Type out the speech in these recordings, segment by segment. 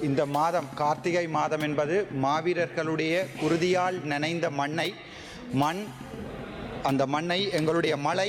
இந்த மாதம் கார்த்திகை மாதம் என்பது மாவீரர்களுடைய குருதியால் நனைந்த மண்ணை மண் அந்த மண்ணை எங்களுடைய மலை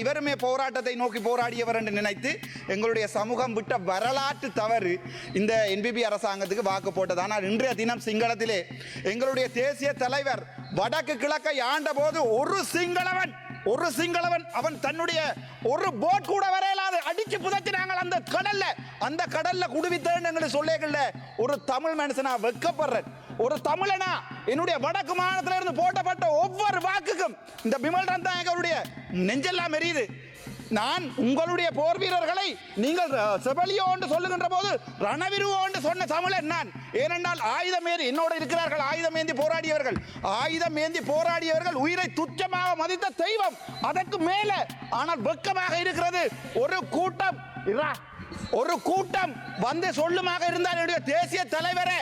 இவருமே போராட்டத்தை நோக்கி போராடியவர் என்று நினைத்து எங்களுடைய சமூகம் விட்ட வரலாற்று தவறு இந்த என்பிபி அரசாங்கத்துக்கு வாக்கு போட்டது. ஆனால் இன்றைய தினம் சிங்களத்திலே எங்களுடைய தேசிய தலைவர் வடக்கு கிழக்கை ஆண்ட போது ஒரு சிங்களவன் ஒரு சிங்களவன் அவன் தன்னுடைய ஒரு போட் கூட வரையலாது அடிச்சு புதைச்சினாங்க அந்த கடல்ல. அந்த கடல்ல குடுவித்தேன்னு எங்களுக்கு சொல்லேகள்ல ஒரு தமிழ் மனுஷனா வெக்கப்படுறேன். ஒரு தமிழனா என்னுடைய வடக்கு மாநிலத்தில் இருந்து போட்டப்பட்ட ஒவ்வொரு வாக்குக்கும் இந்த பிமல் ரந்தாயகருடைய நெஞ்செல்லாம் எரியுது. நான் உங்களுடைய போர் வீரர்களை நீங்கள் செபலியோ என்று சொல்லுகின்ற போது ரணவிருவோ என்று சொன்ன தமிழன் நான். ஏனென்றால் ஆயுதம் ஏந்தி என்னோடு இருக்கிறார்கள் ஆயுதம் ஏந்தி போராடியவர்கள். ஆயுதம் ஏந்தி போராடியவர்கள் உயிரை துச்சமாக மதித்த தெய்வம் அதற்கு மேல. ஆனால் வெக்கமாக இருக்கிறது. ஒரு கூட்டம் ஒரு கூட்டம் வந்து சொல்லுமாக இருந்தால் என்னுடைய தேசிய தலைவரே.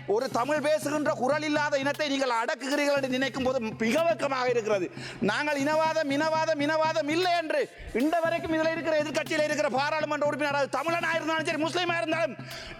ஒரு தமிழ் பேசுகின்ற குரல் இல்லாத இனத்தை நீங்கள் அடக்குகிறீர்கள் என்று நினைக்கும் போது மிக வெக்கமாக இருக்கிறது. நாங்கள் இனவாதம் இனவாதம் இனவாதம் இல்லை என்று இந்த வரைக்கும் இதில் இருக்கிற எதிர்கட்சியில் இருக்கிற பாராளுமன்ற உறுப்பினர் தமிழனாக இருந்தாலும் சரி முஸ்லீமாக இருந்தாலும்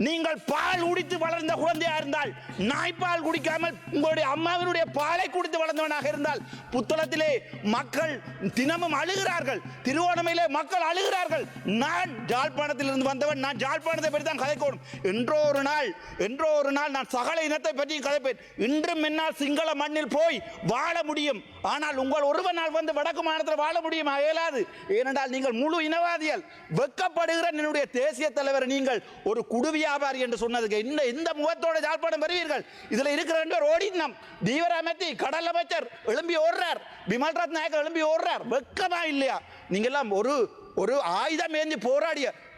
நீங்கள் பால் குடித்து வளர்ந்த குழந்தையா இருந்தால் நாய்ப்பால் குடிக்காமல் உங்களுடைய அம்மாவினுடைய பாலை குடித்து வளர்ந்தவனாக இருந்தால் புத்தளத்திலே மக்கள் தினமும் அழுகிறார்கள். திருவோணமையிலே மக்கள் அழுகிறார்கள். நான் ஜாழ்ப்பாணத்தில் இருந்து வந்தவன் நான் ஜாழ்ப்பாணத்தை பற்றி தான் கதைக்கணும். என்றோ ஒரு நாள் என்றோ ஒரு நாள் நான் சகல இனத்தை பற்றி கதைப்பேன். இன்றும் என்னால் சிங்கள மண்ணில் போய் வாழ முடியும். ஆனால் உங்கள் ஒருவனால் வந்து வடக்கு மாநிலத்தில் வாழ முடியுமா இயலாது ஏனென்றால் நீங்கள் முழு இனவாதிகள் வெக்கப்படுகிற என்னுடைய தேசிய தலைவர் நீங்கள் ஒரு குடு வியாபாரி என்று சொன்னதுக்கு இந்த இந்த முகத்தோட ஜாழ்ப்பாணம் வருவீர்கள். இதில் இருக்கிற ரெண்டு பேர் ஓடினம் தீவிர அமைத்தி கடல் அமைச்சர் எழும்பி ஓடுறார். விமல் ரத் நாயக்கர் எழும்பி ஓடுறார். வெக்கமா இல்லையா? நீங்கள்லாம் ஒரு ஒரு ஆயுதம் ஏந்தி போராடிய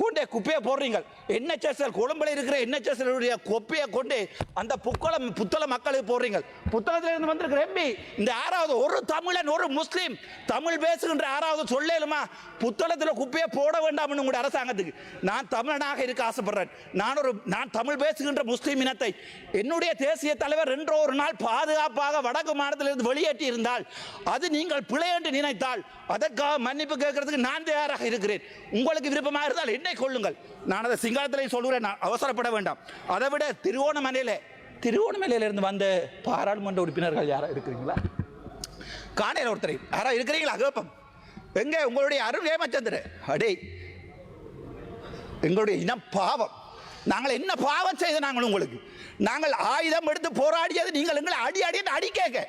கூண்டே குப்பையை போடுறீங்க. என்ஹெச்எஸ்எல் குழம்புல இருக்கிற என்ஹெச்எஸ்எல் குப்பையை கொண்டு அந்த புக்களம் புத்தள மக்களுக்கு போடுறீங்க. புத்தளத்துல இருந்து வந்திருக்கிற எம்பி இந்த ஆறாவது ஒரு தமிழன் ஒரு முஸ்லீம் தமிழ் பேசுகின்ற ஆறாவது சொல்லலுமா புத்தளத்துல குப்பையை போட வேண்டாம்னு உங்களுடைய அரசாங்கத்துக்கு. நான் தமிழனாக இருக்க ஆசைப்படுறேன். நான் ஒரு நான் தமிழ் பேசுகின்ற முஸ்லீம் இனத்தை என்னுடைய தேசிய தலைவர் என்றோ ஒரு நாள் பாதுகாப்பாக வடக்கு மாநிலத்திலிருந்து வெளியேற்றி இருந்தால் அது நீங்கள் பிழை என்று நினைத்தால் அதற்காக மன்னிப்பு கேட்கறதுக்கு நான் தயாராக இருக்கிறேன். உங்களுக்கு விருப்பமாக இருந்தால் என்ன கொள்ளுங்கள் நான் அதை சிங்களத்திலையும் சொல்கிறேன் நான் அவசரப்பட வேண்டாம். அதை விட திருவோணமலையில திருவோணமலையில இருந்து வந்த பாராளுமன்ற உறுப்பினர்கள் யாராக இருக்கிறீங்களா? காணையில் ஒருத்தரை. யாரா இருக்கிறீங்களா? கேப்பம். எங்க? உங்களுடைய அருள் ஏமச்சந்திர அடே. எங்களுடைய இனம் பாவம். நாங்கள் என்ன பாவம் செய்த நாங்கள் உங்களுக்கு? நாங்கள் ஆயுதம் எடுத்து போராடியது நீங்கள் எங்களை அடி அடி அடி கேட்க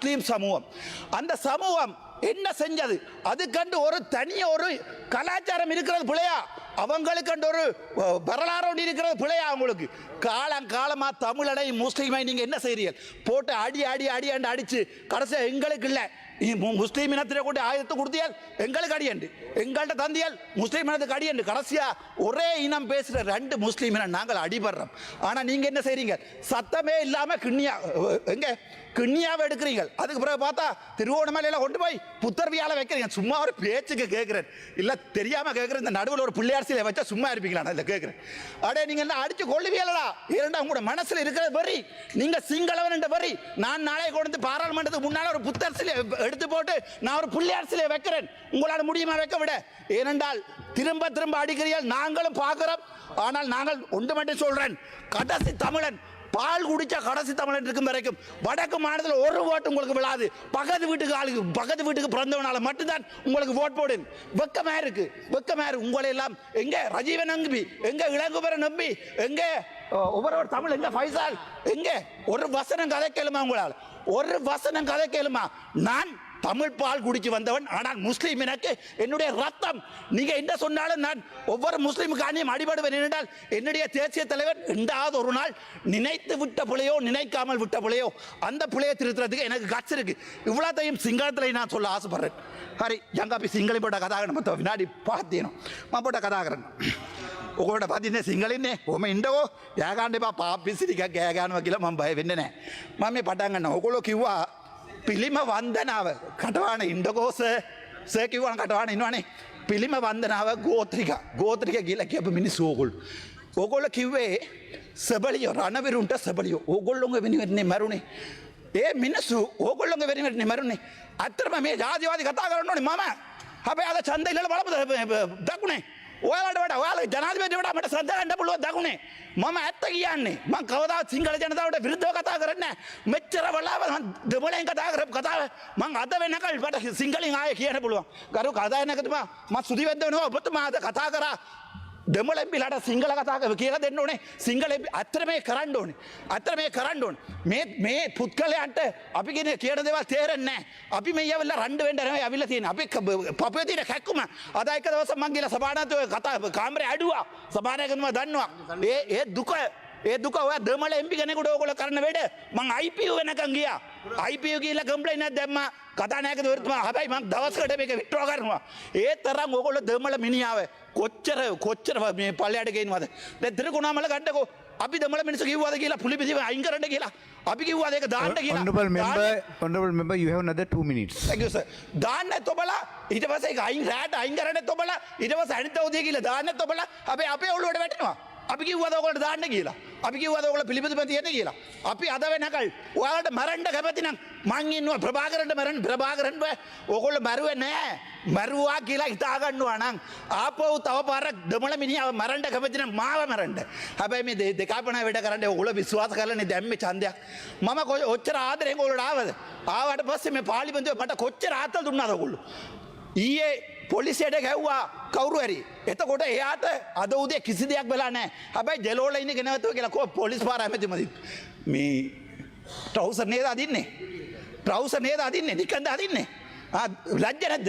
முஸ்லீம் சமூகம். அந்த சமூகம் என்ன செஞ்சது? அதுக்கண்டு ஒரு தனிய ஒரு கலாச்சாரம் இருக்கிறது பிள்ளையா? அவங்களுக்கு ஒரு வரலாறு ஒன்று இருக்கிறது பிள்ளையா அவங்களுக்கு? காலம் காலமாக தமிழனை முஸ்லீமை நீங்கள் என்ன செய்கிறீர்கள் போட்டு அடி அடி அடி அண்டு அடித்து கடைசியாக எங்களுக்கு இல்லை. முஸ்லீம் இனத்திலே கொண்டு ஆயுதத்தை கொடுத்தியால் எங்களுக்கு அடியண்டு எங்கள்கிட்ட தந்தியால் முஸ்லீம் இனத்துக்கு அடியண்டு கடைசியா ஒரே இனம் பேசுகிற ரெண்டு முஸ்லீம் இனம் நாங்கள் அடிபடுறோம் ஆனால் நீங்கள் என்ன செய்கிறீங்க சத்தமே இல்லாமல் கிண்ணியா அஹ், எங்க கிண்ணியாவை எடுக்கிறீங்க அதுக்கு பிறகு பார்த்தா திருவோணமலையில் கொண்டு போய் புத்தர்வியால் வைக்கிறீங்க சும்மா ஒரு பேச்சுக்கு கேட்குறேன் இல்லை தெரியாமல் கேட்குறேன் இந்த நடுவில் ஒரு பிள்ளையாரசியில் வச்சா சும்மா இருப்பீங்களா நான் இதை கேட்குறேன் அடே நீங்கள் என்ன அடிச்சு கொள்ளுவியலடா இரண்டா உங்களோட மனசில் இருக்கிற வரி நீங்கள் சிங்களவன் என்ற வரி நான் நாளை கொண்டு வந்து பாராளுமன்றத்துக்கு முன்னால் ஒரு புத்தர் சிலை எடுத்து போட்டு நான் ஒரு பிள்ளையார் சிலை வைக்கிறேன். உங்களால் முடியுமா வைக்க விட? ஏனென்றால் திரும்ப திரும்ப அடிக்கிறீர்கள் நாங்களும் பார்க்கிறோம். ஆனால் நாங்கள் ஒன்று மட்டும் சொல்கிறேன் கடைசி தமிழன் பால் குடிச்ச கடைசி தமிழன் இருக்கும் வரைக்கும் வடக்கு மாநிலத்தில் ஒரு ஓட்டு உங்களுக்கு விழாது. பக்கத்து வீட்டுக்கு ஆளுக்கு பக்கத்து வீட்டுக்கு பிறந்தவனால மட்டும்தான் உங்களுக்கு ஓட் போடு வெக்கமா இருக்கு. வெக்கமா இருக்கு. உங்களை எல்லாம் எங்க ரஜீவன் நம்பி எங்க இளங்குபர நம்பி எங்க ஒவ்வொரு தமிழ் எங்க ஃபைசால் எங்க? ஒரு வசனம் கதை கேளுமா உங்களால்? ஒரு வசனம் கதை கேளுமா? நான் தமிழ் பால் குடிச்சு வந்தவன் ஆனால் முஸ்லீம் எனக்கு என்னுடைய ரத்தம். நீங்க என்ன சொன்னாலும் நான் ஒவ்வொரு முஸ்லீமுக்கு அணியும் அடிபடுவேன் என்றால் என்னுடைய தேசிய தலைவர் ரெண்டாவது ஒரு நாள் நினைத்து விட்ட பிள்ளையோ நினைக்காமல் விட்ட பிள்ளையோ அந்த பிள்ளையை திருத்துறதுக்கு எனக்கு கட்சி இருக்கு. இவ்வளோத்தையும் சிங்களத்தில் நான் சொல்ல ஆசைப்படுறேன். ஹரி ஜங்காப்பி சிங்களி போட்ட கதாகரன் மற்ற வினாடி பார்த்தேனும் மா போட்ட கதாகரன். ඔකොට පතින්නේ සිංහලින්නේ හොම ඉන්ඩකෝ යෑගන්ඩ එපා පාපිසිරික ගෑගානුව කියලා මම බය වෙන්න නෑ මම මේ පටන්ගන්න ඔකොලො කිව්වා පිළිම වන්දනාව කටවාන ඉන්ඩකෝස සකිවන කටවාන ඉන්නවනේ පිළිම වන්දනාව ගෝත්‍රික ගෝත්‍රික කියලා කියප මිනි සෝකුල් ඔගොල්ල කිව්වේ සබලියෝ රණවිරුන්ට සබලියෝ ඕගොල්ලොඟ වෙනිවෙන්නේ මැරුණේ ඒ මිනිස්සු ඕගොල්ලොඟ වෙනිවෙන්නේ මැරුණේ අත්තරම මේ ජාතිවාදි කතා කරන්න ඕනේ මම හැබැයි අද ඡන්ද ඉල්ලලා බලමුද දකුණේ ඔයාලට වඩා ඔයාලා ජනාධිපතිට වඩා මට ශ්‍රද්ධා ගන්න පුළුවන් දකුණේ. මම ඇත්ත කියන්නේ මං කවදාවත් සිංහල ජනතාවට විරුද්ධව කතා කරන්නේ නැහැ. මෙච්චර වෙලාව මං දෙමළෙන් කතා කරපු කතාව මං අද වෙනකල් මට සිංහලෙන් ආයේ කියන්න පුළුවන්. ගරු කතානායකතුමා මම සුදි වෙද්දවනවා ඔබතුමා අද කතා කරා. දෙමලැබිලට සිංහල කතාකව කියල දෙන්න ඕනේ. සිංහල අත්තර මේ කරන්න ඕනේ. අත්තර මේ කරන්න ඕන. මේ පුද්ගලයන්ට අපි ගෙන කියන දෙවල් තේරෙන්නෑ අපි මේ වෙල්ල රන්ඩ වෙන්ඩරම ඇවිල තියෙන අපි පපතින හැක්කුම අදයික දවස මංගේල සභානතව කතා කාමර අඩුවා. සභානයකතුම දන්නවා. ඒ දුක ඒ දුක ඔය දෙමල එම්පි කෙනෙකුට ඕකොල කරන වැඩ මං අයිපිය වෙනකං ගියා. IPU ගිහලා කම්ප්ලයින් එකක් දැම්මා කතානායකතුමා හැබැයි මං දවසකට මේක විත්ඩ්‍රෝ කරනවා ඒ තරම් ඕගොල්ලෝ දෙමළ මිනිහාව කොච්චර කොච්චර මේ පල්ලයට ගේනවද දැන් තිරකුණාමල ගන්නකෝ අපි දමල මිනිස්සු කිව්වාද කියලා පුලිපිසිව අයින් කරන්න කියලා අපි කිව්වාද ඒක දාන්න කියලා Honorable member, දාන්න- honorable member, you have another two minutes. Thank you, sir. දාන්න තොබලා ඊට පස්සේ ඒක අයින් රෑට අයින් කරන්න තොබලා ඊට පස්සේ අනිත් උදේ කියලා දාන්න තොබලා අපි අපේ ඔළුවට වැටෙනවා අපි කිව්වද ඔයගොල්ලෝ දාන්න කියලා අපි කිව්වද ඔයගොල්ලෝ පිළිපදිම තියෙන කියලා අපි අද වෙනකල් ඔයාලට මරන්න කැමති නම් මං ඉන්නවා ප්‍රභාකරන්ට මරන්න ප්‍රභාකරන් බෑ ඔයගොල්ලෝ මරුවේ නෑ මරුවා කියලා හිතා ගන්නවා නම් ආපහු තව පාරක් දමල මිනිහව මරන්න කැමති නම් මාව මරන්න හැබැයි මේ දෙ- දෙකාපන වැඩ කරන්න ඔයගොල්ලෝ විශ්වාස කරලානේ දැම්මේ ඡන්දයක් මම කො- ඔච්චර ආදරෙන් ඔයගොල්ලෝ ආවද ආවට පස්සේ මේ පාර්ලිමේන්තුවේ මට කොච්චර ආතල් දුන්නාද ඔයගොල්ලෝ ඊයේ පොලිසියට ගැව්වා කවුරු හරි එතකොට එයාට අද උදේ කිසි දෙයක් වෙලා නැහැ. හැබැයි ජෙලෝල ඉන්නේ ගෙනවතුව කියලා කෝ පොලිස් පාර ඇමතිමදි මේ ට්‍රවුසර් නේද අදින්නේ? ට්‍රවුසර් නේද අදින්නේ? නිකන්ද අදින්නේ? ආ ලැජ්ජ නැද්ද?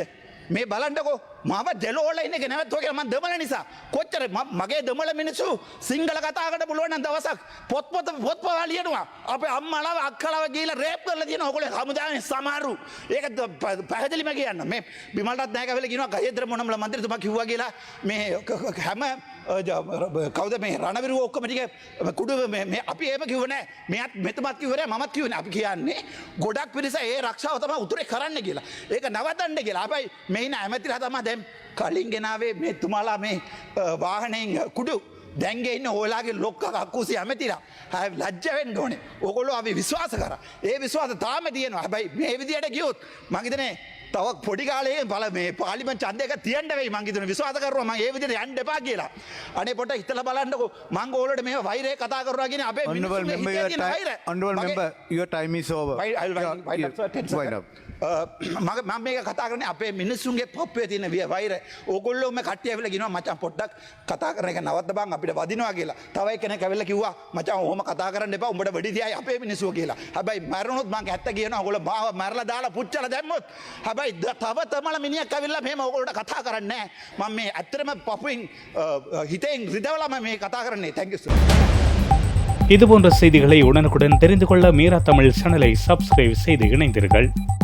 මේ බලන්නකෝ. මම ජෙලෝල ඉන්නේ ගෙනවතුව කියලා මම දමල නිසා කොච්චර ම- මගේ දමල මිනිස්සු සිංහල කතා කරන්න පුළුවන් නම් දවසක් පොත් පොත පොත් පවා ලියනවා අපේ අම්මලාව අක්කලාව ගිහලා රේප් කරලා තියෙනවා ඔයගොල්ලෝ හමුදාවේ සමහරු ඒක ද- ප- පැහැදිලිම කියන්න මේ බිමල්ටත් නැහැ කියලා කියනවා ගහේන්ද්‍ර මොනම්ල මන්ත්‍රීතුමා කිව්වා කියලා මේ ක- ක- හැම අ, ජ- ර- කවුද මේ රණවිරු ඔක්කොම? ටික කුඩු මේ- මේ අපි ඒම කිව්ව නෑ. මෙයත් මෙතුමත් කිව්ව නෑ මමත් කිව්ව නෑ. අපි කියන්නේ ගොඩක් පිරිස ඒ රක්ෂාව තමයි උතුරේ කරන්න කියලා. ඒක නවත්තන්න කියලා. අපයි මේ ඉන්න ඇමතිලා තමයි දැන් කලින් ගෙනාවේ මේ තුමාලා මේ අ, වාහනයෙන් කුඩු. දැන්ගේ ඉන්න ඕලාගේ ලොක්ක කක්කුසි ඇමතිලා. හැ ලජ්ජ වෙන්න ඕනේ. ඕගොල්ලෝ අපි විශ්වාස කර. ඒ විශ්වාස තාම තියෙනවා. හැබැයි මේ විදියට ගියොත් මං හිතන්නේ තව පොඩි කාලේ පල මේ පාලිම චන්දයක තියන්ට වෙයි මංගේතුන විශවාදකරුව මගේ විදිට යන්න එපා කියලා. අනේ පොට හිතල බලන්නකො. මං ඕලට මේ වෛරය කතා කරගෙන අපේ මග uh, මම මේ කතා කරන අපේ මිනිස්සුන්ගේ පොප්පේ තියන විය වෛර ඕගොල්ලෝම කට්ටියවෙල ගෙන මචන් පොට්ටක් කතා කරන එක නවත් බං අපිට වදිනවා කියලා. තවයි කෙන කැවෙල්ල කිව්වා මචන් හොම කතා කරන්න එපා උඹට වැඩිදියයි අපේ මිනිස්සුව කියලා. හැබැයි මරණොත් මං ඇත්ත කියන ඔගොල්ලෝ මාව මරලා දාලා පුච්චලා දැම්මොත් හැබැයි ද- තව තමල මිනිහෙක් ඇවිල්ලා මෙහෙම ඔයගොල්ලෝට කතා කරන්නේ නැහැ. මම මේ ඇත්තටම පපුවෙන් අ, අ, හිතෙන් රිදවලා මම මේ කතා කරන්නේ. thank you sir. இதுபோன்ற செய்திகளை உடனுக்குடன் தெரிந்து கொள்ள மீரா தமிழ் சேனலை சப்ஸ்கிரைப் செய்து இணைந்தீர்கள்